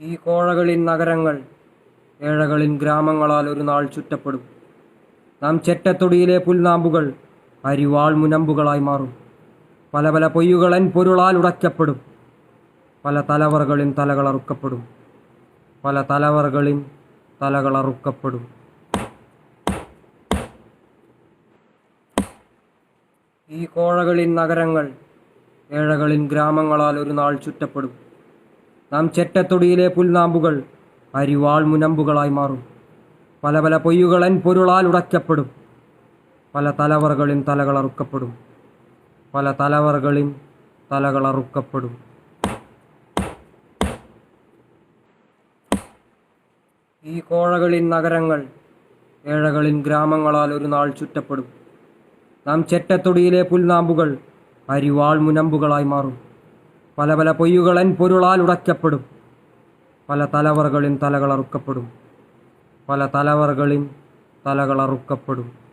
ഈ കോഴകളിൻ നഗരങ്ങൾ ഏഴകളിൻ ഗ്രാമങ്ങളാൽ ഒരു നാൾ ചുറ്റപ്പെടും. നാം ചെറ്റത്തൊടിയിലെ പുൽനാമ്പുകൾ അരിവാൾ മുനമ്പുകളായി മാറും. പല പല പൊയ്യുകളൻ പൊരുളാൽ ഉടയ്ക്കപ്പെടും. പല തലവറകളിൻ തലകളറുക്കപ്പെടും പല തലവറകളിൻ തലകളറുക്കപ്പെടും ഈ കോഴകളിൻ നഗരങ്ങൾ ഏഴകളിൻ ഗ്രാമങ്ങളാൽ ഒരു നാൾ ചുറ്റപ്പെടും. നാം ചെറ്റത്തൊടിയിലെ പുൽനാമ്പുകൾ അരിവാൾ മുനമ്പുകളായി മാറും. പല പല പൊയ്യുകളൻ പൊരുളാൽ ഉടയ്ക്കപ്പെടും. പല തലവറകളിൻ തലകളറുക്കപ്പെടും പല തലവറകളിൻ തലകളറുക്കപ്പെടും ഈ കോഴകളിൻ നഗരങ്ങൾ ഏഴകളിൻ ഗ്രാമങ്ങളാൽ ഒരു നാൾ ചുറ്റപ്പെടും. നാം ചെറ്റത്തൊടിയിലെ പുൽനാമ്പുകൾ അരിവാൾ മുനമ്പുകളായി മാറും. പല പല പൊയ്യുകളൻ പൊരുളാൽ ഉടയ്ക്കപ്പെടും. പല തലവറുകളിൻ തലകളറുക്കപ്പെടും പല തലവറുകളിൻ തലകളറുക്കപ്പെടും